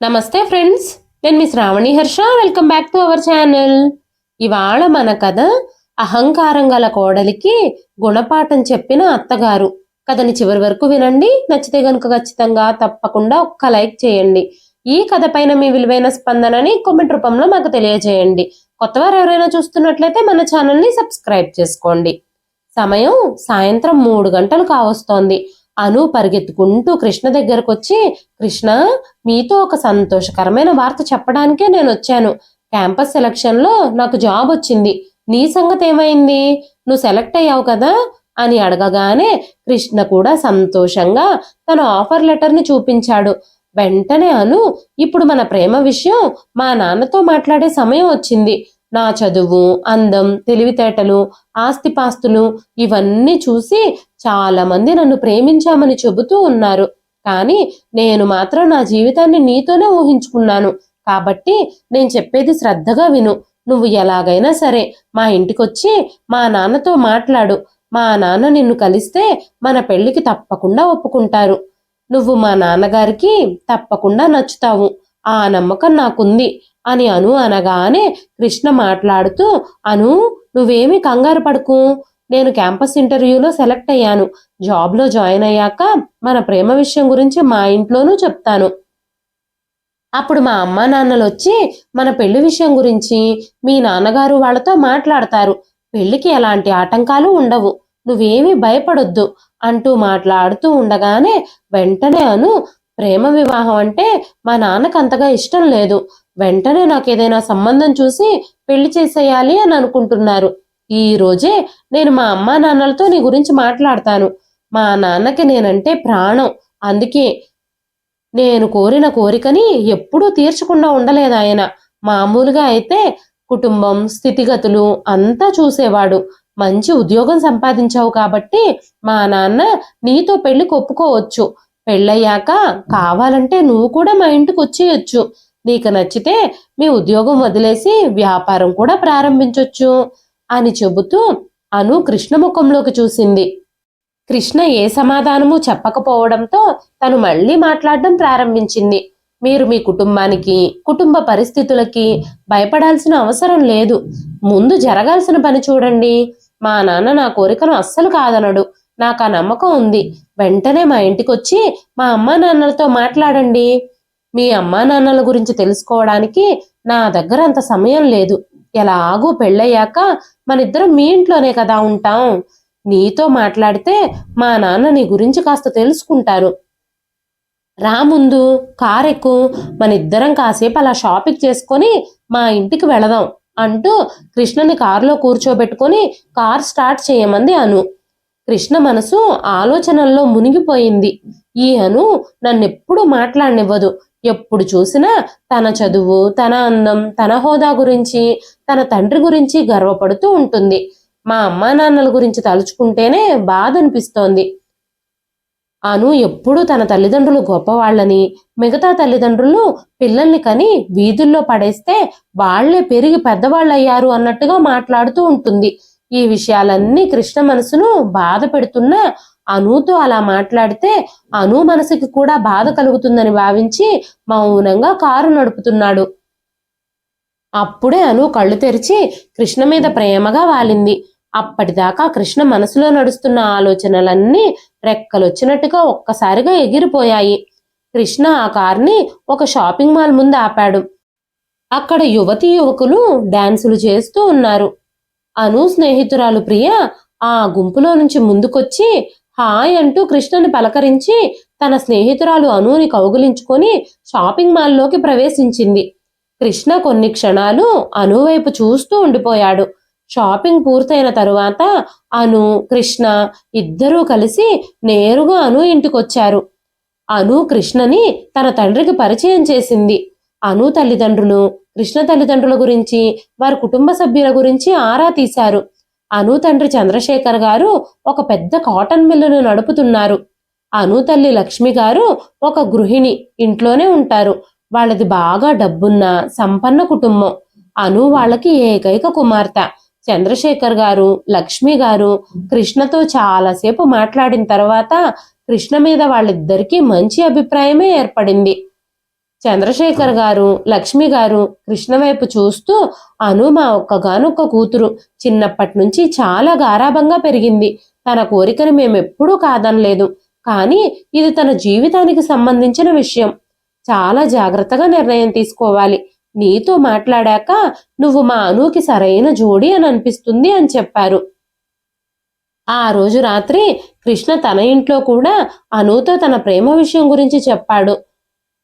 నమస్తే ఫ్రెండ్స్ నేను మీ Shravani Harsha. Welcome back to our channel. ఇవాళ మన కథ అహంకారం గల కోడలికి గుణపాఠం చెప్పిన అత్తగారు. కథని చివరి వరకు వినండి. నచ్చితే గనుక ఖచ్చితంగా తప్పకుండా ఒక్క లైక్ చేయండి. ఈ కథ పైన మీ విలువైన స్పందనని కామెంట్ రూపంలో మాకు తెలియజేయండి. కొత్తవారు ఎవరైనా చూస్తున్నట్లయితే మన ఛానల్ని సబ్స్క్రైబ్ చేసుకోండి. సమయం సాయంత్రం మూడు గంటలు కావస్తోంది. అను పరిగెత్తుకుంటూ కృష్ణ దగ్గరకు వచ్చి కృష్ణ మీతో ఒక సంతోషకరమైన వార్త చెప్పడానికే నేను వచ్చాను క్యాంపస్ సెలక్షన్లో నాకు జాబ్ వచ్చింది. నీ సంగతి ఏమైంది? నువ్వు సెలెక్ట్ అయ్యావు కదా? అని అడగగానే కృష్ణ కూడా సంతోషంగా తన ఆఫర్ లెటర్ని చూపించాడు. వెంటనే అను ఇప్పుడు మన ప్రేమ విషయం మా నాన్నతో మాట్లాడే సమయం వచ్చింది. నా చదువు అందం తెలివితేటలు ఆస్తిపాస్తులు ఇవన్నీ చూసి చాలామంది నన్ను ప్రేమించామని చెబుతూ ఉన్నారు. కానీ నేను మాత్రం నా జీవితాన్ని నీతోనే ఊహించుకున్నాను. కాబట్టి నేను చెప్పేది శ్రద్ధగా విను. నువ్వు ఎలాగైనా సరే మా ఇంటికొచ్చి మా నాన్నతో మాట్లాడు. మా నాన్న నిన్ను కలిస్తే మన పెళ్ళికి తప్పకుండా ఒప్పుకుంటారు. నువ్వు మా నాన్నగారికి తప్పకుండా నచ్చుతావు. ఆ నమ్మకం నాకుంది. అని అను అనగానే కృష్ణ మాట్లాడుతూ అను నువ్వేమి కంగారు పడుకు. నేను క్యాంపస్ ఇంటర్వ్యూలో సెలెక్ట్ అయ్యాను. జాబ్లో జాయిన్ అయ్యాక మన ప్రేమ విషయం గురించి మా ఇంట్లోనూ చెప్తాను. అప్పుడు మా అమ్మా నాన్నలు వచ్చి మన పెళ్ళి విషయం గురించి మీ నాన్నగారు వాళ్ళతో మాట్లాడతారు. పెళ్ళికి ఎలాంటి ఆటంకాలు ఉండవు. నువ్వేమీ భయపడొద్దు అంటూ మాట్లాడుతూ ఉండగానే వెంటనే అను ప్రేమ వివాహం అంటే మా నాన్నకు అంతగా ఇష్టం లేదు. వెంటనే నాకు ఏదైనా సంబంధం చూసి పెళ్ళి చేసేయాలి అని అనుకుంటున్నారు. ఈ రోజే నేను మా అమ్మా నాన్నలతో నీ గురించి మాట్లాడతాను. మా నాన్నకి నేనంటే ప్రాణం. అందుకే నేను కోరిన కోరికని ఎప్పుడూ తీర్చకుండా ఉండలేదు ఆయన. మామూలుగా అయితే కుటుంబం స్థితిగతులు అంతా చూసేవాడు. మంచి ఉద్యోగం సంపాదించావు కాబట్టి మా నాన్న నీతో పెళ్ళి ఒప్పుకోవచ్చు పెళ్ళయ్యాక కావాలంటే నువ్వు కూడా మా ఇంటికి వచ్చేయొచ్చు నీకు నచ్చితే మీ ఉద్యోగం వదిలేసి వ్యాపారం కూడా ప్రారంభించొచ్చు అని చెబుతూ అను కృష్ణ ముఖంలోకి చూసింది. కృష్ణ ఏ సమాధానము చెప్పకపోవడంతో తను మళ్ళీ మాట్లాడడం ప్రారంభించింది. మీరు మీ కుటుంబానికి కుటుంబ పరిస్థితులకి భయపడాల్సిన అవసరం లేదు. ముందు జరగాల్సిన పని చూడండి. మా నాన్న నా కోరికను అస్సలు కాదనడు. నాకు ఆ నమ్మకం ఉంది. వెంటనే మా ఇంటికి వచ్చి మా అమ్మా నాన్నలతో మాట్లాడండి. మీ అమ్మా నాన్నల గురించి తెలుసుకోవడానికి నా దగ్గర అంత సమయం లేదు. ఎలాగూ పెళ్ళయ్యాక మనిద్దరం మీ ఇంట్లోనే కదా ఉంటాం. నీతో మాట్లాడితే మా నాన్న నీ గురించి కాస్త తెలుసుకుంటారు. రా ముందు కారెక్కు ఎక్కు మన ఇద్దరం కాసేపు అలా షాపింగ్ చేసుకొని మా ఇంటికి వెళదాం అంటూ కృష్ణని కారులో కూర్చోబెట్టుకొని కార్ స్టార్ట్ చేయమంది అను. కృష్ణ మనసు ఆలోచనల్లో మునిగిపోయింది. ఈ అను నన్నెప్పుడు మాట్లాడనివ్వదు. ఎప్పుడు చూసినా తన చదువు తన అందం తన హోదా గురించి తన తండ్రి గురించి గర్వపడుతూ ఉంటుంది. మా అమ్మా నాన్నల గురించి తలుచుకుంటేనే బాధ అనిపిస్తోంది. అను ఎప్పుడూ తన తల్లిదండ్రులు గొప్పవాళ్ళని మిగతా తల్లిదండ్రులు పిల్లల్ని కని వీధుల్లో పడేస్తే వాళ్ళే పెరిగి పెద్దవాళ్ళయ్యారు అన్నట్టుగా మాట్లాడుతూ ఉంటుంది. ఈ విషయాలన్నీ కృష్ణ మనసును బాధ పెడుతున్నా అనుతో అలా మాట్లాడితే అను మనసుకి కూడా బాధ కలుగుతుందని భావించి మౌనంగా కారు నడుపుతున్నాడు. అప్పుడే అను కళ్ళు తెరిచి కృష్ణ మీద ప్రేమగా వాలింది. అప్పటిదాకా కృష్ణ మనసులో నడుస్తున్న ఆలోచనలన్నీ రెక్కలొచ్చినట్టుగా ఒక్కసారిగా ఎగిరిపోయాయి. కృష్ణ ఆ కార్ని ఒక షాపింగ్ మాల్ ముందు ఆపాడు. అక్కడ యువతి యువకులు డాన్సులు చేస్తూ ఉన్నారు. అను స్నేహితురాలు ప్రియ ఆ గుంపులో నుంచి ముందుకొచ్చి హాయ్ అంటూ కృష్ణని పలకరించి తన స్నేహితురాలు అనుని కౌగిలించుకొని షాపింగ్ మాల్లోకి ప్రవేశించింది. కృష్ణ కొన్ని క్షణాలు అను వైపు చూస్తూ ఉండిపోయాడు. షాపింగ్ పూర్తయిన తరువాత అను కృష్ణ ఇద్దరూ కలిసి నేరుగా అను ఇంటికొచ్చారు. అను కృష్ణని తన తండ్రికి పరిచయం చేసింది. అను తల్లిదండ్రులు కృష్ణ తల్లిదండ్రుల గురించి వారి కుటుంబ సభ్యుల గురించి ఆరా తీశారు. అను తండ్రి చంద్రశేఖర్ గారు ఒక పెద్ద కాటన్ మిల్లును నడుపుతున్నారు. అను తల్లి లక్ష్మి గారు ఒక గృహిణి ఇంట్లోనే ఉంటారు. వాళ్ళది బాగా డబ్బున్న సంపన్న కుటుంబం. అను వాళ్ళకి ఏకైక కుమార్తె. చంద్రశేఖర్ గారు లక్ష్మి గారు కృష్ణతో చాలాసేపు మాట్లాడిన తర్వాత కృష్ణ మీద వాళ్ళిద్దరికీ మంచి అభిప్రాయమే ఏర్పడింది. చంద్రశేఖర్ గారు లక్ష్మి గారు కృష్ణ వైపు చూస్తూ అను మా ఒక్కగానొక్క కూతురు చిన్నప్పటి నుంచి చాలా గారాభంగా పెరిగింది. తన కోరికను మేమెప్పుడూ కాదనలేదు. కానీ ఇది తన జీవితానికి సంబంధించిన విషయం. చాలా జాగ్రత్తగా నిర్ణయం తీసుకోవాలి. నీతో మాట్లాడాక నువ్వు మా అనుకి సరైన జోడి అని అనిపిస్తుంది అని చెప్పారు. ఆ రోజు రాత్రి కృష్ణ తన ఇంట్లో కూడా అనుతో తన ప్రేమ విషయం గురించి చెప్పాడు.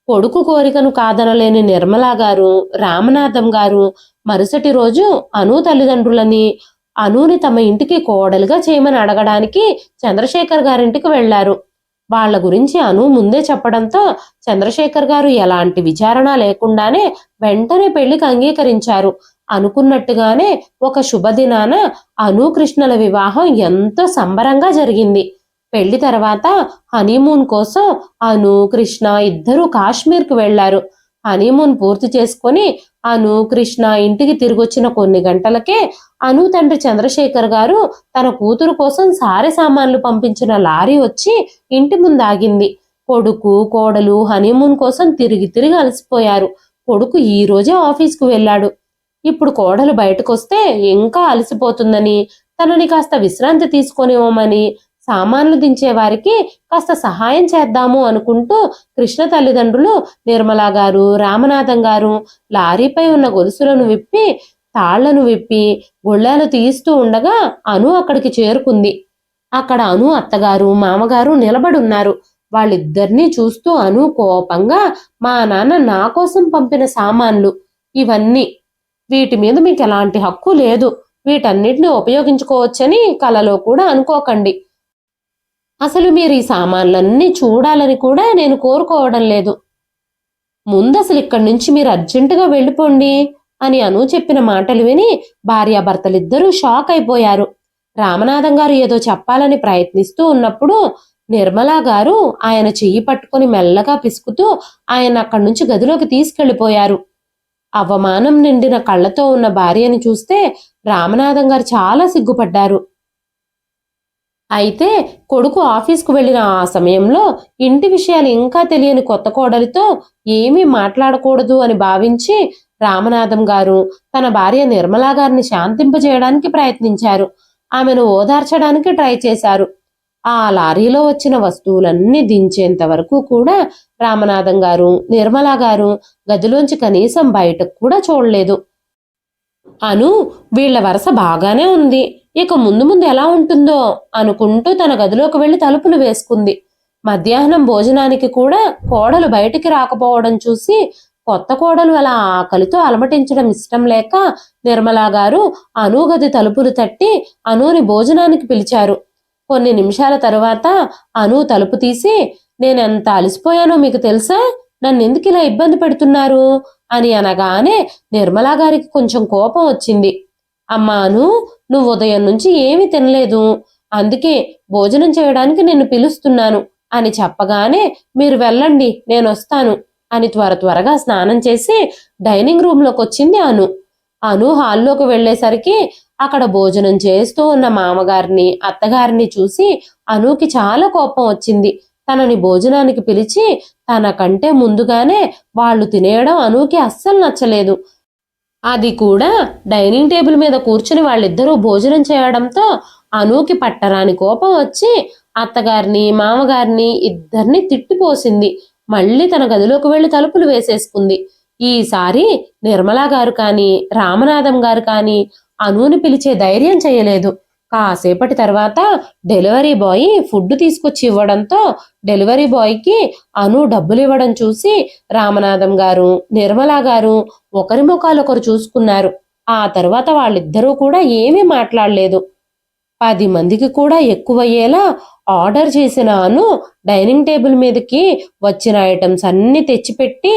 కొడుకు కోరికను కాదనలేని నిర్మలా గారు రామనాథం గారు మరుసటి రోజు అను తల్లిదండ్రులని అనుని తమ ఇంటికి కోడలుగా చేయమని అడగడానికి చంద్రశేఖర్ గారింటికి వెళ్ళారు వాళ్ళ గురించి అను ముందే చెప్పడంతో చంద్రశేఖర్ గారు ఎలాంటి విచారణ లేకుండానే వెంటనే పెళ్ళికి అంగీకరించారు. అనుకున్నట్టుగానే ఒక శుభదినాన అను కృష్ణల వివాహం ఎంతో సంబరంగా జరిగింది. పెళ్ళి తర్వాత హనీమూన్ కోసం అను కృష్ణ ఇద్దరూ కాశ్మీర్కు వెళ్ళారు హనీమూన్ పూర్తి చేసుకొని అను కృష్ణ ఇంటికి తిరిగొచ్చిన కొన్ని గంటలకే అను తండ్రి చంద్రశేఖర్ గారు తన కూతురు కోసం సారె సామాన్లు పంపించిన లారీ వచ్చి ఇంటి ముందు ఆగింది కొడుకు కోడలు హనీమూన్ కోసం తిరిగి తిరిగి అలసిపోయారు. కొడుకు ఈ రోజే ఆఫీస్కు వెళ్ళాడు. ఇప్పుడు కోడలు బయటకొస్తే ఇంకా అలసిపోతుందని తనని కాస్త విశ్రాంతి తీసుకొనివ్వమని సామాన్లు దించే వారికి కాస్త సహాయం చేద్దాము అనుకుంటూ కృష్ణ తల్లిదండ్రులు నిర్మలా గారు రామనాథం గారు లారీపై ఉన్న గొలుసులను విప్పి తాళ్ళను విప్పి గుళ్ళాలు తీస్తూ ఉండగా అను అక్కడికి చేరుకుంది. అక్కడ అను అత్తగారు మామగారు నిలబడున్నారు. వాళ్ళిద్దరినీ చూస్తూ అను కోపంగా మా నాన్న నా కోసం పంపిన సామాన్లు ఇవన్నీ. వీటి మీద మీకు ఎలాంటి హక్కు లేదు. వీటన్నిటిని ఉపయోగించుకోవచ్చని కలలో కూడా అనుకోకండి. అసలు మీరు ఈ సామాన్లన్నీ చూడాలని కూడా నేను కోరుకోవడం లేదు. ముందు అసలు ఇక్కడి నుంచి మీరు అర్జెంటుగా వెళ్ళిపోండి అని అను చెప్పిన మాటలు విని భార్యాభర్తలిద్దరూ షాక్ అయిపోయారు. రామనాథం గారు ఏదో చెప్పాలని ప్రయత్నిస్తూ ఉన్నప్పుడు నిర్మలా గారు ఆయన చెయ్యి పట్టుకొని మెల్లగా పిసుకుతూ ఆయన అక్కడి నుంచి గదిలోకి తీసుకెళ్ళిపోయారు అవమానం నిండిన కళ్ళతో ఉన్న భార్యని చూస్తే రామనాథం గారు చాలా సిగ్గుపడ్డారు. అయితే కొడుకు ఆఫీస్కు వెళ్ళిన ఆ సమయంలో ఇంటి విషయాలు ఇంకా తెలియని కొత్త కోడలితో ఏమీ మాట్లాడకూడదు అని భావించి రామనాథం గారు తన భార్య నిర్మలా గారిని శాంతింపజేయడానికి ప్రయత్నించారు. ఆమెను ఓదార్చడానికి ట్రై చేశారు. ఆ లారీలో వచ్చిన వస్తువులన్నీ దించేంత వరకు కూడా రామనాథం గారు నిర్మలా గారు గదిలోంచి కనీసం బయటకు కూడా చూడలేదు. అను వీళ్ళ వరస బాగానే ఉంది. ఇక ముందు ముందు ఎలా ఉంటుందో అనుకుంటూ తన గదిలోకి వెళ్ళి తలుపులు వేసుకుంది. మధ్యాహ్నం భోజనానికి కూడా కోడలు బయటికి రాకపోవడం చూసి కొత్త కోడలు అలా ఆకలితో అలమటించడం ఇష్టం లేక నిర్మలా గారు అను గది తలుపులు తట్టి అనుని భోజనానికి పిలిచారు. కొన్ని నిమిషాల తరువాత అను తలుపు తీసి నేనెంత అలసిపోయానో మీకు తెలుసా? నన్ను ఎందుకు ఇలా ఇబ్బంది పెడుతున్నారు? అని అనగానే నిర్మలా గారికి కొంచెం కోపం వచ్చింది. అమ్మాను నువ్వు ఉదయం నుంచి ఏమీ తినలేదు. అందుకే భోజనం చేయడానికి నిన్ను పిలుస్తున్నాను. అని చెప్పగానే మీరు వెళ్ళండి నేను వస్తాను అని త్వర త్వరగా స్నానం చేసి డైనింగ్ రూమ్లోకి వచ్చింది అను. అను హాల్లోకి వెళ్ళేసరికి అక్కడ భోజనం చేస్తూ ఉన్న మామగారిని అత్తగారిని చూసి అనుకి చాలా కోపం వచ్చింది. తనని భోజనానికి పిలిచి తనకంటే ముందుగానే వాళ్ళు తినేయడం అనూకి అస్సలు నచ్చలేదు. అది కూడా డైనింగ్ టేబుల్ మీద కూర్చుని వాళ్ళిద్దరూ భోజనం చేయడంతో అనూకి పట్టరాని కోపం వచ్చి అత్తగారిని మామగారిని ఇద్దరిని తిట్టిపోసింది. మళ్ళీ తన గదిలోకి వెళ్ళి తలుపులు వేసేసుకుంది. ఈసారి నిర్మలా గారు కానీ రామనాథం గారు కానీ అనూని పిలిచే ధైర్యం చేయలేదు. కాసేపటి తర్వాత డెలివరీ బాయ్ ఫుడ్ తీసుకొచ్చి ఇవ్వడంతో డెలివరీ బాయ్కి అను డబ్బులు ఇవ్వడం చూసి రామనాథం గారు నిర్మలా గారు ఒకరి ముఖాలొకరు చూసుకున్నారు. ఆ తర్వాత వాళ్ళిద్దరూ కూడా ఏమీ మాట్లాడలేదు. పది మందికి కూడా ఎక్కువయ్యేలా ఆర్డర్ చేసిన అను డైనింగ్ టేబుల్ మీదకి వచ్చిన ఐటమ్స్ అన్ని తెచ్చిపెట్టి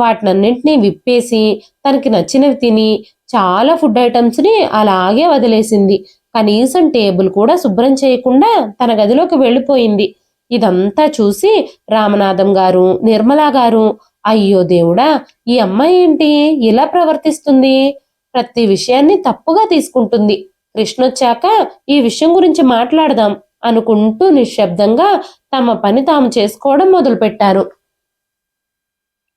వాటినన్నింటినీ విప్పేసి తనకి నచ్చినవి తిని చాలా ఫుడ్ ఐటమ్స్ని అలాగే వదిలేసింది. కనీసం టేబుల్ కూడా శుభ్రం చేయకుండా తన గదిలోకి వెళ్ళిపోయింది. ఇదంతా చూసి రామనాథం గారు నిర్మలా గారు అయ్యో దేవుడా ఈ అమ్మాయి ఏంటి? ఇలా ప్రవర్తిస్తుంది. ప్రతి విషయాన్ని తప్పుగా తీసుకుంటుంది. కృష్ణొచ్చాక ఈ విషయం గురించి మాట్లాడదాం అనుకుంటూ నిశ్శబ్దంగా తమ పని తాము చేసుకోవడం మొదలుపెట్టారు.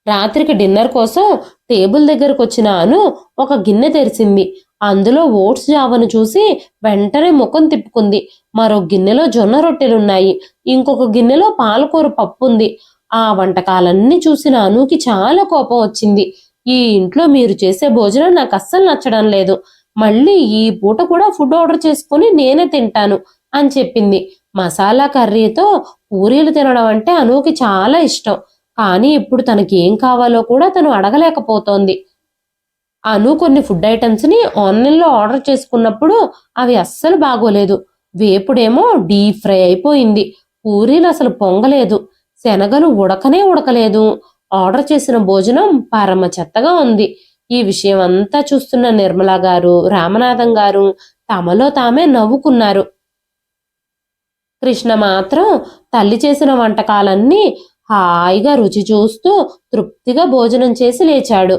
రాత్రికి డిన్నర్ కోసం టేబుల్ దగ్గరకు వచ్చిన అను ఒక గిన్నె తెరిచింది. అందులో ఓట్స్ జావను చూసి వెంటనే ముఖం తిప్పుకుంది. మరో గిన్నెలో జొన్న రొట్టెలున్నాయి. ఇంకొక గిన్నెలో పాలకూర పప్పు ఉంది ఆ వంటకాలన్నీ చూసిన అనుకి చాలా కోపం వచ్చింది. ఈ ఇంట్లో మీరు చేసే భోజనం నాకు అస్సలు నచ్చడం లేదు. మళ్ళీ ఈ పూట కూడా ఫుడ్ ఆర్డర్ చేసుకుని నేనే తింటాను అని చెప్పింది. మసాలా కర్రీతో పూరీలు తినడం అంటే అనుకి చాలా ఇష్టం. కానీ ఇప్పుడు తనకి ఏం కావాలో కూడా తను అడగలేకపోతోంది. అను కొన్ని ఫుడ్ ఐటమ్స్ని ఆన్లైన్లో ఆర్డర్ చేసుకున్నప్పుడు అవి అస్సలు బాగోలేదు. వేపుడేమో డీప్ ఫ్రై అయిపోయింది. పూరీలు అసలు పొంగలేదు. శనగలు ఉడకనే ఉడకలేదు. ఆర్డర్ చేసిన భోజనం పరమ చెత్తగా ఉంది. ఈ విషయం అంతా చూస్తున్న నిర్మల గారు రామనాథం గారు తమలో తామే నవ్వుకున్నారు. కృష్ణ మాత్రం తల్లి చేసిన వంటకాలన్నీ హాయిగా రుచి చూస్తూ తృప్తిగా భోజనం చేసి లేచాడు.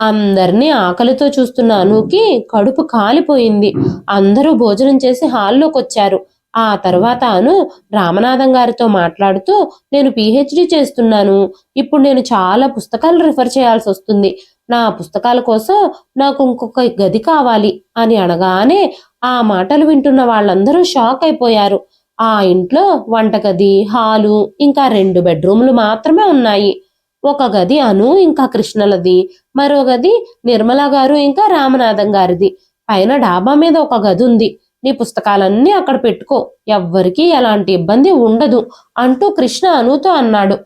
అందరినీ ఆకలితో చూస్తున్న అనుకి కడుపు కాలిపోయింది. అందరూ భోజనం చేసి హాల్లోకి వచ్చారు ఆ తర్వాత అను రామనాథం గారితో మాట్లాడుతూ నేను పిహెచ్డి చేస్తున్నాను. ఇప్పుడు నేను చాలా పుస్తకాలు రిఫర్ చేయాల్సి వస్తుంది నా పుస్తకాల కోసం నాకు ఇంకొక గది కావాలి అని అనగానే ఆ మాటలు వింటున్న వాళ్ళందరూ షాక్ అయిపోయారు. ఆ ఇంట్లో వంటగది హాలు ఇంకా రెండు బెడ్రూమ్లు మాత్రమే ఉన్నాయి. ఒక గది అను ఇంకా కృష్ణలది. మరో గది నిర్మల గారు ఇంకా రామనాథం గారిది. పైన డాబా మీద ఒక గది ఉంది. నీ పుస్తకాలన్నీ అక్కడ పెట్టుకో. ఎవ్వరికీ ఎలాంటి ఇబ్బంది ఉండదు అంటూ కృష్ణ అనుతో అన్నాడు.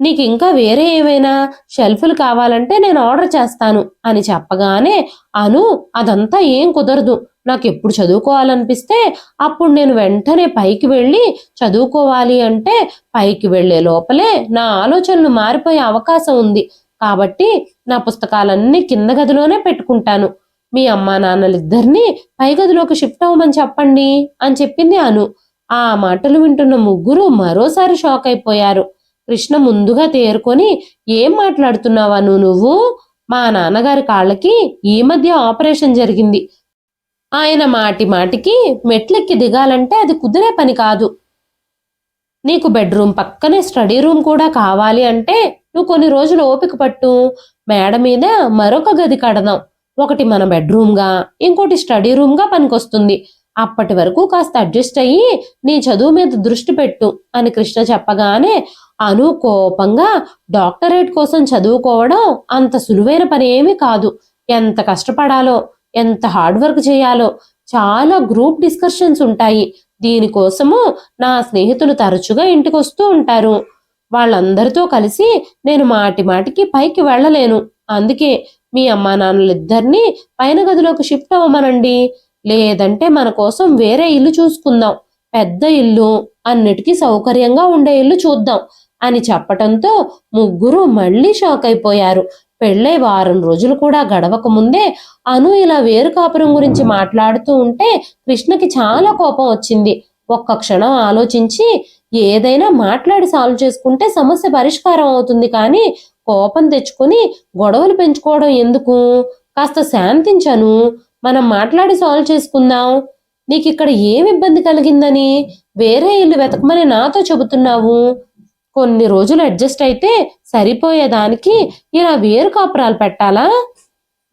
నీకు ఇంకా వేరే ఏమైనా షెల్ఫ్లు కావాలంటే నేను ఆర్డర్ చేస్తాను అని చెప్పగానే అను అదంతా ఏం కుదరదు. నాకు ఎప్పుడు చదువుకోవాలనిపిస్తే అప్పుడు నేను వెంటనే పైకి వెళ్ళి చదువుకోవాలి అంటే పైకి వెళ్ళే లోపలే నా ఆలోచనలు మారిపోయే అవకాశం ఉంది. కాబట్టి నా పుస్తకాలన్నీ కింద గదిలోనే పెట్టుకుంటాను. మీ అమ్మా నాన్నలిద్దరినీ పై గదిలోకి షిఫ్ట్ అవ్వమని చెప్పండి అని చెప్పింది అను. ఆ మాటలు వింటున్న ముగ్గురు మరోసారి షాక్ అయిపోయారు. కృష్ణ ముందుగా తేరుకొని ఏం మాట్లాడుతున్నావా నువ్వు? మా నాన్నగారి కాళ్ళకి ఈ మధ్య ఆపరేషన్ జరిగింది. ఆయన మాటి మాటికి మెట్లెక్కి దిగాలంటే అది కుదిరే పని కాదు. నీకు బెడ్రూమ్ పక్కనే స్టడీ రూమ్ కూడా కావాలి అంటే నువ్వు కొన్ని రోజులు ఓపిక పట్టు. మేడ మీద మరొక గది కడదాం. ఒకటి మన బెడ్రూమ్గా ఇంకోటి స్టడీ రూమ్గా పనికొస్తుంది. అప్పటి వరకు కాస్త అడ్జస్ట్ అయ్యి నీ చదువు మీద దృష్టి పెట్టు అని కృష్ణ చెప్పగానే అను కోపంగా డాక్టరేట్ కోసం చదువుకోవడం అంత సులువైన పని ఏమీ కాదు. ఎంత కష్టపడాలో ఎంత హార్డ్ వర్క్ చేయాలో చాలా గ్రూప్ డిస్కషన్స్ ఉంటాయి. దీనికోసము నా స్నేహితులు తరచుగా ఇంటికి వస్తూ ఉంటారు. వాళ్ళందరితో కలిసి నేను మాటి మాటికి పైకి వెళ్ళలేను. అందుకే మీ అమ్మా నాన్నలిద్దరినీ పైన గదిలోకి షిఫ్ట్ అవ్వమనండి. లేదంటే మన కోసం వేరే ఇల్లు చూసుకుందాం. పెద్ద ఇల్లు అన్నిటికీ సౌకర్యంగా ఉండే ఇల్లు చూద్దాం అని చెప్పటంతో ముగ్గురు మళ్ళీ షాక్ అయిపోయారు. పెళ్ళై వారం రోజులు కూడా గడవక ముందే అను ఇలా వేరు కాపురం గురించి మాట్లాడుతూ ఉంటే కృష్ణకి చాలా కోపం వచ్చింది. ఒక్క క్షణం ఆలోచించి ఏదైనా మాట్లాడి సాల్వ్ చేసుకుంటే సమస్య పరిష్కారం అవుతుంది. కానీ కోపం తెచ్చుకొని గొడవలు పెంచుకోవడం ఎందుకు? కాస్త శాంతించను. మనం మాట్లాడి సాల్వ్ చేసుకుందాం. నీకు ఇక్కడ ఏం ఇబ్బంది కలిగిందని? వేరే ఇల్లు వెతకమని నాతో చెబుతున్నావు. కొన్ని రోజులు అడ్జస్ట్ అయితే సరిపోయేదానికి ఇలా వేరు కాపురాలు పెట్టాలా?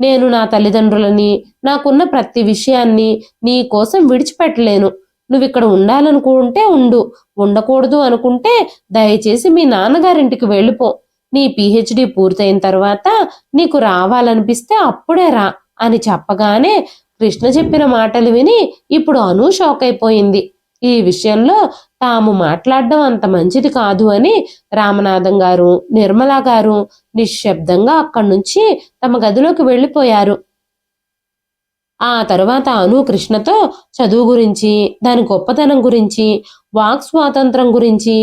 నేను నా తల్లిదండ్రులని నాకున్న ప్రతి విషయాన్ని నీ కోసం విడిచిపెట్టలేను. నువ్వు ఇక్కడ ఉండాలనుకుంటే ఉండు. ఉండకూడదు అనుకుంటే దయచేసి మీ నాన్నగారింటికి వెళ్ళిపో. నీ పిహెచ్డి పూర్తయిన తర్వాత నీకు రావాలనిపిస్తే అప్పుడే రా అని చెప్పగానే కృష్ణ చెప్పిన మాటలు విని ఇప్పుడు అను షాక్ అయిపోయింది. ఈ విషయంలో తాము మాట్లాడడం అంత మంచిది కాదు అని రామనాథం గారు నిర్మలా గారు నిశ్శబ్దంగా అక్కడి నుంచి తమ గదిలోకి వెళ్ళిపోయారు. ఆ తరువాత అను కృష్ణతో చదువు గురించి దాని గొప్పతనం గురించి వాక్ స్వాతంత్రం గురించి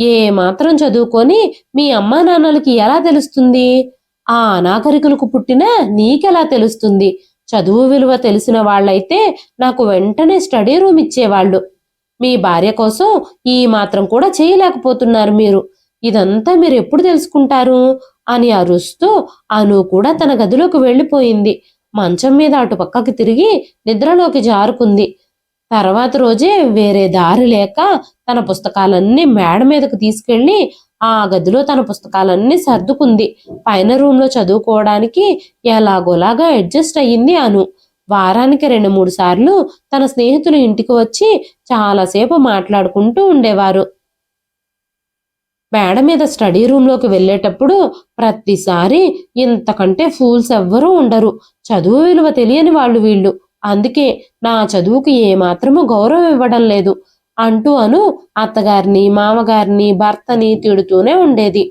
ఏ మాత్రం చదువుకొని మీ అమ్మా నాన్నలకి ఎలా తెలుస్తుంది? ఆ అనాగరికులకు పుట్టిన నీకెలా తెలుస్తుంది? చదువు విలువ తెలిసిన వాళ్ళైతే నాకు వెంటనే స్టడీ రూమ్ ఇచ్చేవాళ్ళు. మీ భార్య కోసం ఈ మాత్రం కూడా చేయలేకపోతున్నారు మీరు. ఇదంతా మీరు ఎప్పుడు తెలుసుకుంటారు? అని అరుస్తూ అను కూడా తన గదిలోకి వెళ్ళిపోయింది. మంచం మీద అటు పక్కకి తిరిగి నిద్రలోకి జారుకుంది. తర్వాత రోజే వేరే దారి లేక తన పుస్తకాలన్నీ మేడ మీదకు తీసుకెళ్ళి ఆ గదిలో తన పుస్తకాలన్నీ సర్దుకుంది. పైన రూమ్లో చదువుకోవడానికి ఎలాగోలాగా అడ్జస్ట్ అయ్యింది అను. వారానికి రెండు మూడు సార్లు తన స్నేహితులు ఇంటికి వచ్చి చాలాసేపు మాట్లాడుకుంటూ ఉండేవారు. మేడ మీద స్టడీ రూమ్లోకి వెళ్ళేటప్పుడు ప్రతిసారి ఇంతకంటే ఫూల్స్ ఎవ్వరూ ఉండరు. చదువు విలువ తెలియని వాళ్ళు వీళ్ళు. అందుకే నా చదువుకి ఏమాత్రము గౌరవం ఇవ్వడం లేదు. అంటూ అను అత్తగారిని మామగారిని భర్తని తిడుతూనే ఉండేది.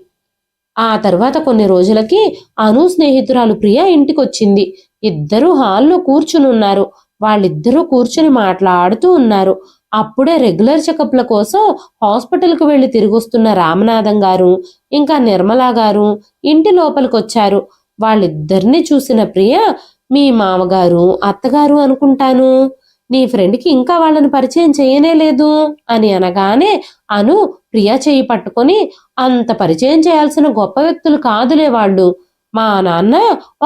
ఆ తర్వాత కొన్ని రోజులకి అను స్నేహితురాలు ప్రియ ఇంటికొచ్చింది. ఇద్దరు హాల్లో కూర్చునున్నారు. వాళ్ళిద్దరూ కూర్చుని మాట్లాడుతూ ఉన్నారు. అప్పుడే రెగ్యులర్ చెకప్ల కోసం హాస్పిటల్కి వెళ్ళి తిరిగొస్తున్న రామనాథం గారు ఇంకా నిర్మలా గారు ఇంటి లోపలికి వచ్చారు వాళ్ళిద్దరిని చూసిన ప్రియ మీ మామగారు అత్తగారు అనుకుంటాను. నీ ఫ్రెండ్కి ఇంకా వాళ్ళని పరిచయం చేయనే లేదు అని అనగానే అను ప్రియ చేయి పట్టుకొని అంత పరిచయం చేయాల్సిన గొప్ప వ్యక్తులు కాదులే వాళ్ళు. మా నాన్న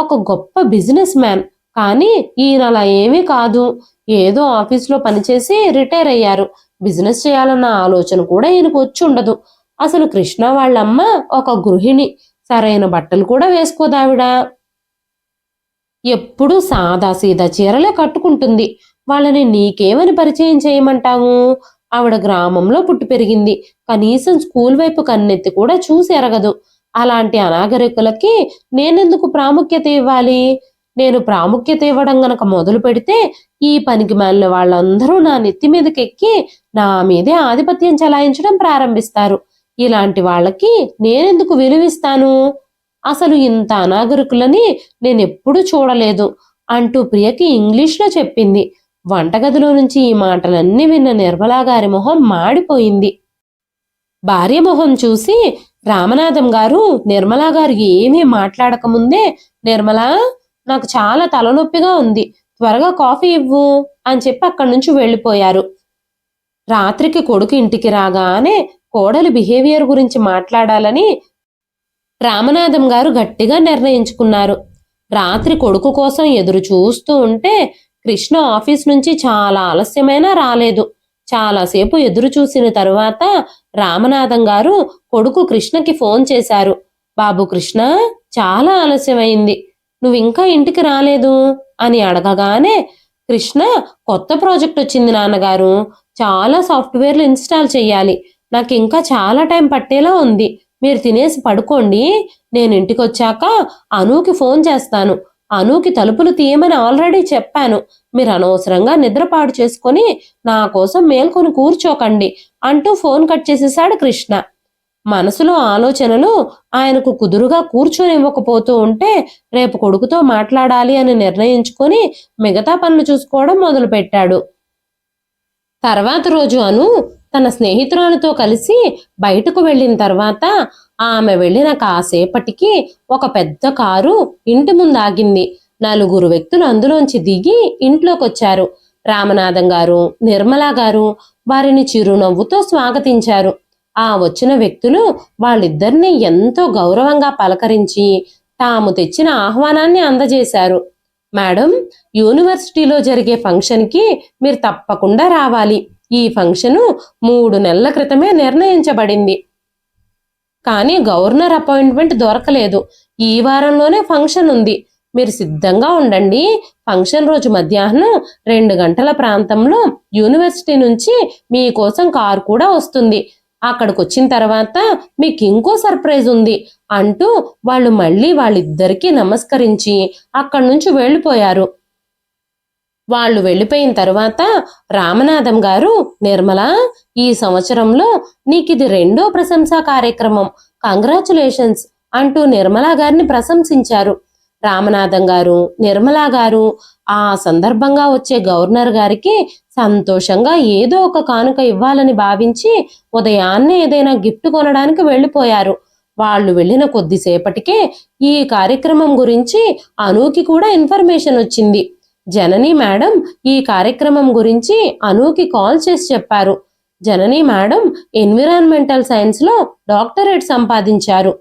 ఒక గొప్ప బిజినెస్ మ్యాన్. కానీ ఈయన అలా ఏమీ కాదు. ఏదో ఆఫీస్లో పనిచేసి రిటైర్ అయ్యారు. బిజినెస్ చేయాలన్న ఆలోచన కూడా ఈయనకు వచ్చి ఉండదు. అసలు కృష్ణ వాళ్ళమ్మ ఒక గృహిణి. సరైన బట్టలు కూడా వేసుకోదావిడ ఎప్పుడూ సాదా సీదా చీరలే కట్టుకుంటుంది. వాళ్ళని నీకేమని పరిచయం చేయమంటావు? ఆవిడ గ్రామంలో పుట్టి పెరిగింది. కనీసం స్కూల్ వైపు కన్నెత్తి కూడా చూసి ఎరగదు. అలాంటి అనాగరికులకి నేనెందుకు ప్రాముఖ్యత ఇవ్వాలి? నేను ప్రాముఖ్యత ఇవ్వడం గనక మొదలు పెడితే ఈ పనికి మాలిన వాళ్ళందరూ నా నెత్తి మీదకి ఎక్కి నా మీదే ఆధిపత్యం చెలాయించడం ప్రారంభిస్తారు. ఇలాంటి వాళ్ళకి నేనెందుకు విలువిస్తాను? అసలు ఇంత అనాగరికులని నేను ఎప్పుడూ చూడలేదు అంటూ ప్రియకి ఇంగ్లీష్లో చెప్పింది. వంటగదిలో నుంచి ఈ మాటలన్నీ విన్న నిర్మలా గారి మొహం మాడిపోయింది. భార్య మొహం చూసి రామనాథం గారు నిర్మలా గారు ఏమీ మాట్లాడకముందే నిర్మలా నాకు చాలా తలనొప్పిగా ఉంది. త్వరగా కాఫీ ఇవ్వు అని చెప్పి అక్కడి నుంచి వెళ్ళిపోయారు. రాత్రికి కొడుకు ఇంటికి రాగానే కోడలి బిహేవియర్ గురించి మాట్లాడాలని రామనాథం గారు గట్టిగా నిర్ణయించుకున్నారు. రాత్రి కొడుకు కోసం ఎదురు చూస్తూ ఉంటే కృష్ణ ఆఫీస్ నుంచి చాలా ఆలస్యమైనా రాలేదు. చాలాసేపు ఎదురు చూసిన తరువాత రామనాథం గారు కొడుకు కృష్ణకి ఫోన్ చేశారు. బాబు కృష్ణ చాలా ఆలస్యమైంది. నువ్వు ఇంకా ఇంటికి రాలేదు? అని అడగగానే కృష్ణ కొత్త ప్రాజెక్ట్ వచ్చింది నాన్నగారు. చాలా సాఫ్ట్వేర్లు ఇన్స్టాల్ చేయాలి నాకు ఇంకా చాలా టైం పట్టేలా ఉంది. మీరు తినేసి పడుకోండి. నేను ఇంటికి వచ్చాక అనూకి ఫోన్ చేస్తాను. అనూకి తలుపులు తీయమని ఆల్రెడీ చెప్పాను. మీరు అనవసరంగా నిద్రపాటు చేసుకొని నా కోసం మేల్కొని కూర్చోకండి అంటూ ఫోన్ కట్ చేసేశాడు కృష్ణ. మనసులో ఆలోచనలు ఆయనకు కుదురుగా కూర్చొనివ్వకపోతూ ఉంటే రేపు కొడుకుతో మాట్లాడాలి అని నిర్ణయించుకొని మిగతా పనులు చూసుకోవడం మొదలుపెట్టాడు. తర్వాత రోజు అను తన స్నేహితురాలతో కలిసి బయటకు వెళ్ళిన తర్వాత ఆమె వెళ్ళిన కాసేపటికి ఒక పెద్ద కారు ఇంటి ముందు ఆగింది నలుగురు వ్యక్తులు అందులోంచి దిగి ఇంట్లోకొచ్చారు. రామనాథం గారు నిర్మలా గారు వారిని చిరునవ్వుతో స్వాగతించారు. ఆ వచ్చిన వ్యక్తులు వాళ్ళిద్దరిని ఎంతో గౌరవంగా పలకరించి తాము తెచ్చిన ఆహ్వానాన్ని అందజేశారు. మేడం యూనివర్సిటీలో జరిగే ఫంక్షన్కి మీరు తప్పకుండా రావాలి. ఈ ఫంక్షను మూడు నెలల క్రితమే నిర్ణయించబడింది. కానీ గవర్నర్ అపాయింట్మెంట్ దొరకలేదు. ఈ వారంలోనే ఫంక్షన్ ఉంది. మీరు సిద్ధంగా ఉండండి. ఫంక్షన్ రోజు మధ్యాహ్నం రెండు గంటల ప్రాంతంలో యూనివర్సిటీ నుంచి మీకోసం కారు కూడా వస్తుంది. అక్కడికి వచ్చిన తర్వాత మీకు ఇంకో సర్ప్రైజ్ ఉంది అంటూ వాళ్ళు మళ్ళీ వాళ్ళిద్దరికీ నమస్కరించి అక్కడి నుంచి వెళ్ళిపోయారు. వాళ్ళు వెళ్ళిపోయిన తర్వాత రామనాథం గారు నిర్మల ఈ సంవత్సరంలో నీకు ఇది రెండో ప్రశంసా కార్యక్రమం. కంగ్రాచులేషన్స్ అంటూ నిర్మలా గారిని ప్రశంసించారు. రామనాథం గారు నిర్మలా గారు ఆ సందర్భంగా వచ్చే గవర్నర్ గారికి సంతోషంగా ఏదో ఒక కానుక ఇవ్వాలని భావించి ఉదయాన్నే ఏదైనా గిఫ్ట్ కొనడానికి వెళ్ళిపోయారు. వాళ్ళు వెళ్ళిన కొద్దిసేపటికే ఈ కార్యక్రమం గురించి అనూకి కూడా ఇన్ఫర్మేషన్ వచ్చింది. జనని మేడం ఈ కార్యక్రమం గురించి అనూకి కాల్ చేసి చెప్పారు. జనని మేడం ఎన్విరాన్మెంటల్ సైన్స్లో డాక్టరేట్ సంపాదించారు.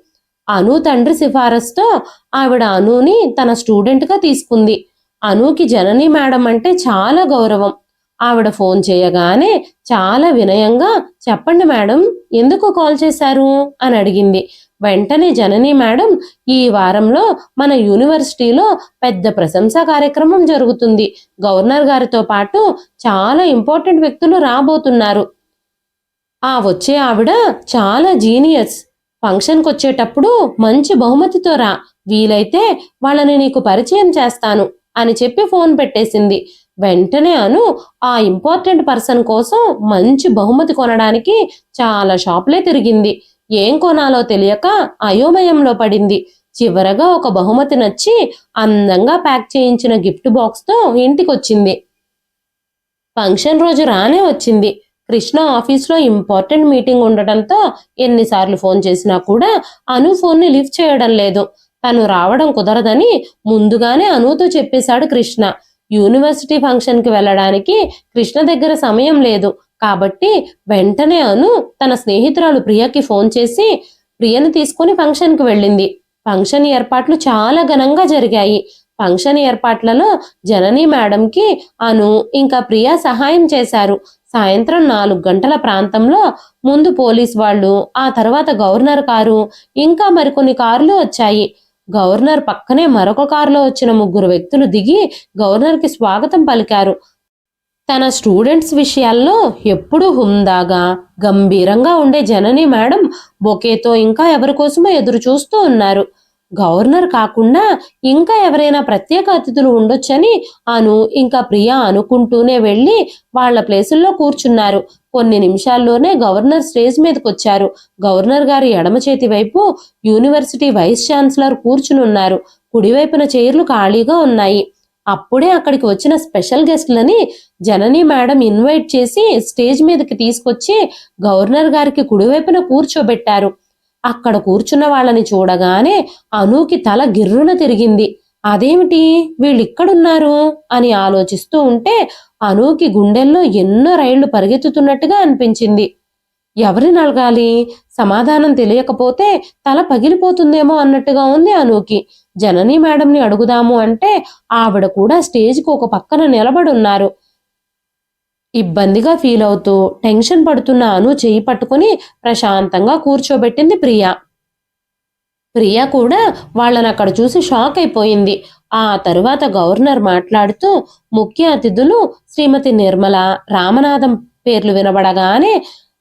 అను తండ్రి సిఫారసుతో ఆవిడ అనుని తన స్టూడెంట్గా తీసుకుంది. అనుకి జనని మేడం అంటే చాలా గౌరవం. ఆవిడ ఫోన్ చేయగానే చాలా వినయంగా చెప్పండి మేడం ఎందుకు కాల్ చేశారు? అని అడిగింది. వెంటనే జనని మేడం ఈ వారంలో మన యూనివర్సిటీలో పెద్ద ప్రశంసా కార్యక్రమం జరుగుతుంది. గవర్నర్ గారితో పాటు చాలా ఇంపార్టెంట్ వ్యక్తులు రాబోతున్నారు. ఆ వచ్చే ఆవిడ చాలా జీనియస్. ఫంక్షన్కి వచ్చేటప్పుడు మంచి బహుమతితో రా వీలైతే వాళ్ళని నీకు పరిచయం చేస్తాను అని చెప్పి ఫోన్ పెట్టేసింది. వెంటనే అను ఆ ఇంపార్టెంట్ పర్సన్ కోసం మంచి బహుమతి కొనడానికి చాలా షాప్లే తిరిగింది. ఏం కొనాలో తెలియక అయోమయంలో పడింది. చివరగా ఒక బహుమతి నచ్చి అందంగా ప్యాక్ చేయించిన గిఫ్ట్ బాక్స్తో ఇంటికొచ్చింది. ఫంక్షన్ రోజు రానే వచ్చింది. కృష్ణ ఆఫీస్లో ఇంపార్టెంట్ మీటింగ్ ఉండటంతో ఎన్నిసార్లు ఫోన్ చేసినా కూడా అను ఫోన్ని లిఫ్ట్ చేయడం లేదు. తను రావడం కుదరదని ముందుగానే అనుతో చెప్పేశాడు కృష్ణ. యూనివర్సిటీ ఫంక్షన్కి వెళ్ళడానికి కృష్ణ దగ్గర సమయం లేదు. కాబట్టి వెంటనే అను తన స్నేహితురాలు ప్రియకి ఫోన్ చేసి ప్రియని తీసుకొని ఫంక్షన్కి వెళ్ళింది. ఫంక్షన్ ఏర్పాట్లు చాలా ఘనంగా జరిగాయి. ఫంక్షన్ ఏర్పాట్లలో జనని మేడంకి అను ఇంకా ప్రియ సహాయం చేశారు. సాయంత్రం నాలుగు గంటల ప్రాంతంలో ముందు పోలీస్ వాళ్ళు ఆ తర్వాత గవర్నర్ కారు ఇంకా మరికొన్ని కార్లు వచ్చాయి. గవర్నర్ పక్కనే మరొక కారులో వచ్చిన ముగ్గురు వ్యక్తులు దిగి గవర్నర్కి స్వాగతం పలికారు. తన స్టూడెంట్స్ విషయాల్లో ఎప్పుడూ హుందాగా గంభీరంగా ఉండే జనని మేడం బొకేతో ఇంకా ఎవరి కోసమో ఎదురు చూస్తూ ఉన్నారు. గవర్నర్ కాకుండా ఇంకా ఎవరైనా ప్రత్యేక అతిథులు ఉండొచ్చని అను ఇంకా ప్రియా అనుకుంటూనే వెళ్ళి వాళ్ళ ప్లేసుల్లో కూర్చున్నారు. కొన్ని నిమిషాల్లోనే గవర్నర్ స్టేజ్ మీదకి వచ్చారు గవర్నర్ గారి ఎడమ చేతి వైపు యూనివర్సిటీ వైస్ ఛాన్సలర్ కూర్చుని ఉన్నారు కుడివైపున చైర్లు ఖాళీగా ఉన్నాయి. అప్పుడే అక్కడికి వచ్చిన స్పెషల్ గెస్ట్లని జనని మేడం ఇన్వైట్ చేసి స్టేజ్ మీదకి తీసుకొచ్చి గవర్నర్ గారికి కుడివైపున కూర్చోబెట్టారు. అక్కడ కూర్చున్న వాళ్ళని చూడగానే అనూకి తల గిర్రున తిరిగింది. అదేమిటి? వీళ్ళిక్కడున్నారు? అని ఆలోచిస్తూ ఉంటే అనూకి గుండెల్లో ఎన్నో రైళ్ళు పరిగెత్తుతున్నట్టుగా అనిపించింది. ఎవరిని అడగాలి సమాధానం తెలియకపోతే తల పగిలిపోతుందేమో అన్నట్టుగా ఉంది అనూకి. జనని మేడంని అడుగుదాము అంటే ఆవిడ కూడా స్టేజ్కి ఒక పక్కన నిలబడున్నారు. ఇబ్బందిగా ఫీల్ అవుతూ టెన్షన్ పడుతున్న అను చేయి పట్టుకుని ప్రశాంతంగా కూర్చోబెట్టింది ప్రియా. ప్రియా కూడా వాళ్ళని అక్కడ చూసి షాక్ అయిపోయింది. ఆ తరువాత గవర్నర్ మాట్లాడుతూ ముఖ్య అతిథులు శ్రీమతి నిర్మల రామనాథం పేర్లు వినబడగానే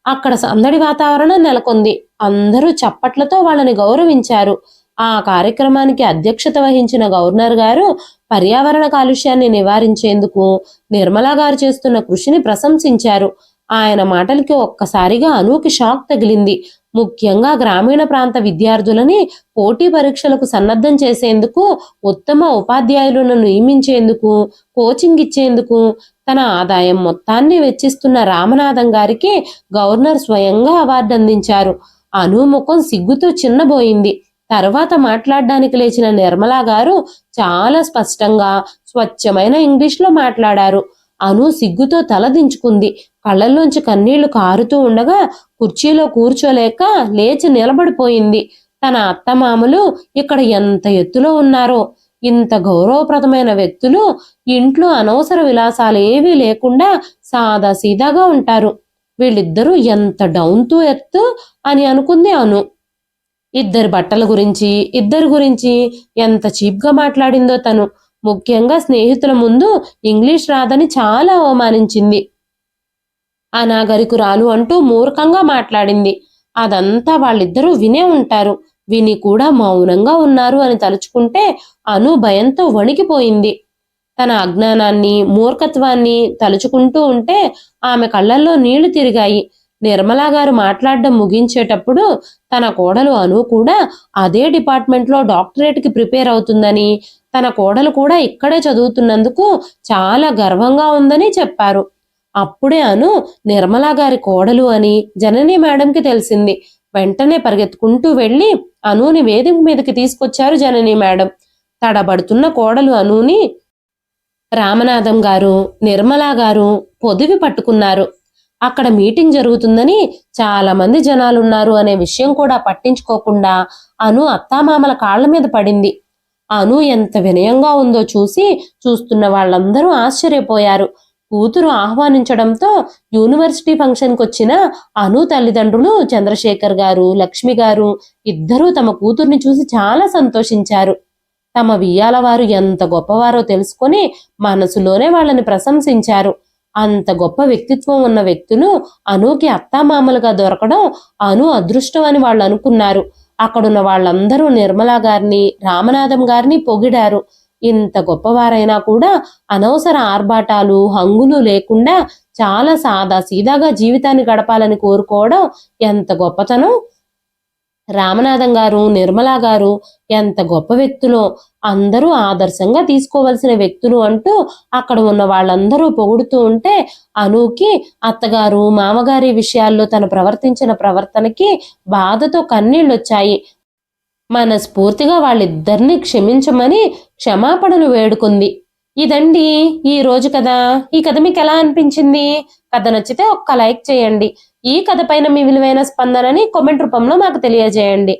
అక్కడ సందడి వాతావరణం నెలకొంది. అందరూ చప్పట్లతో వాళ్ళని గౌరవించారు. ఆ కార్యక్రమానికి అధ్యక్షత వహించిన గవర్నర్ గారు పర్యావరణ కాలుష్యాన్ని నివారించేందుకు నిర్మలా గారు చేస్తున్న కృషిని ప్రశంసించారు. ఆయన మాటలకి ఒక్కసారిగా అనూకి షాక్ తగిలింది. ముఖ్యంగా గ్రామీణ ప్రాంత విద్యార్థులని పోటీ పరీక్షలకు సన్నద్ధం చేసేందుకు ఉత్తమ ఉపాధ్యాయులను నియమించేందుకు కోచింగ్ ఇచ్చేందుకు తన ఆదాయం మొత్తాన్ని వెచ్చిస్తున్న రామనాథం గారికి గవర్నర్ స్వయంగా అవార్డు అందించారు. అను ముఖం సిగ్గుతో చిన్నబోయింది. తర్వాత మాట్లాడడానికి లేచిన నిర్మలా గారు చాలా స్పష్టంగా స్వచ్ఛమైన ఇంగ్లీష్లో మాట్లాడారు. అను సిగ్గుతో తలదించుకుంది కళ్ళల్లోంచి కన్నీళ్ళు కారుతూ ఉండగా కుర్చీలో కూర్చోలేక లేచి నిలబడిపోయింది. తన అత్తమామలు ఇక్కడ ఎంత ఎత్తులో ఉన్నారో ఇంత గౌరవప్రదమైన వ్యక్తులు ఇంట్లో అనవసర విలాసాలు ఏవీ లేకుండా సాదా సీదాగా ఉంటారు. వీళ్ళిద్దరూ ఎంత డౌన్ టు ఎర్త్ అని అనుకుంది అను. ఇద్దరు బట్టల గురించి ఇద్దరి గురించి ఎంత చీప్గా మాట్లాడిందో తను. ముఖ్యంగా స్నేహితుల ముందు ఇంగ్లీష్ రాదని చాలా అవమానించింది. అనాగరికురాలు అంటూ మూర్ఖంగా మాట్లాడింది. అదంతా వాళ్ళిద్దరూ వినే ఉంటారు. విని కూడా మౌనంగా ఉన్నారు అని తలుచుకుంటే అను భయంతో వణికిపోయింది. తన అజ్ఞానాన్ని మూర్ఖత్వాన్ని తలుచుకుంటూ ఉంటే ఆమె కళ్ళల్లో నీళ్ళు తిరిగాయి. నిర్మలా గారు మాట్లాడడం ముగించేటప్పుడు తన కోడలు అను కూడా అదే డిపార్ట్మెంట్లో డాక్టరేట్కి ప్రిపేర్ అవుతుందని తన కోడలు కూడా ఇక్కడే చదువుతున్నందుకు చాలా గర్వంగా ఉందని చెప్పారు. అప్పుడే అను నిర్మలా గారి కోడలు అని జనని మేడంకి తెలిసింది. వెంటనే పరిగెత్తుకుంటూ వెళ్ళి అనుని వేదిక మీదకి తీసుకొచ్చారు జనని మేడం తడబడుతున్న కోడలు అనుని రామనాథం గారు నిర్మలా గారు పొదివి పట్టుకున్నారు. అక్కడ మీటింగ్ జరుగుతుందని చాలా మంది జనాలున్నారు అనే విషయం కూడా పట్టించుకోకుండా అను అత్తామామల కాళ్ళ మీద పడింది. అను ఎంత వినయంగా ఉందో చూసి చూస్తున్న వాళ్ళందరూ ఆశ్చర్యపోయారు. కూతురు ఆహ్వానించడంతో యూనివర్సిటీ ఫంక్షన్కి వచ్చిన అను తల్లిదండ్రులు చంద్రశేఖర్ గారు లక్ష్మి గారు ఇద్దరూ తమ కూతుర్ని చూసి చాలా సంతోషించారు. తమ వియ్యాల వారు ఎంత గొప్పవారో తెలుసుకొని మనసులోనే వాళ్ళని ప్రశంసించారు. అంత గొప్ప వ్యక్తిత్వం ఉన్న వ్యక్తులు అనుకి అత్తామామలుగా దొరకడం అను అదృష్టం అని వాళ్ళు అనుకున్నారు. అక్కడున్న వాళ్ళందరూ నిర్మలా గారిని రామనాథం గారిని పొగిడారు. ఇంత గొప్పవారైనా కూడా అనవసర ఆర్భాటాలు హంగులు లేకుండా చాలా సాదా సీదాగా జీవితాన్ని గడపాలని కోరుకోవడం ఎంత గొప్పతనం? రామనాథం గారు నిర్మలా గారు ఎంత గొప్ప వ్యక్తులో అందరూ ఆదర్శంగా తీసుకోవలసిన వ్యక్తులు అంటూ అక్కడ ఉన్న వాళ్ళందరూ పొగుడుతూ ఉంటే అనుకి అత్తగారు మామగారి విషయాల్లో తను ప్రవర్తించిన ప్రవర్తనకి బాధతో కన్నీళ్ళొచ్చాయి. మనస్ఫూర్తిగా వాళ్ళిద్దరిని క్షమించమని క్షమాపణలు వేడుకుంది. ఇదండి ఈ రోజు కదా? ఈ కథ మీకు ఎలా అనిపించింది? కథ నచ్చితే ఒక్క లైక్ చేయండి. ఈ కథ పైన మీ విలువైన స్పందనని కామెంట్ రూపంలో మాకు తెలియజేయండి.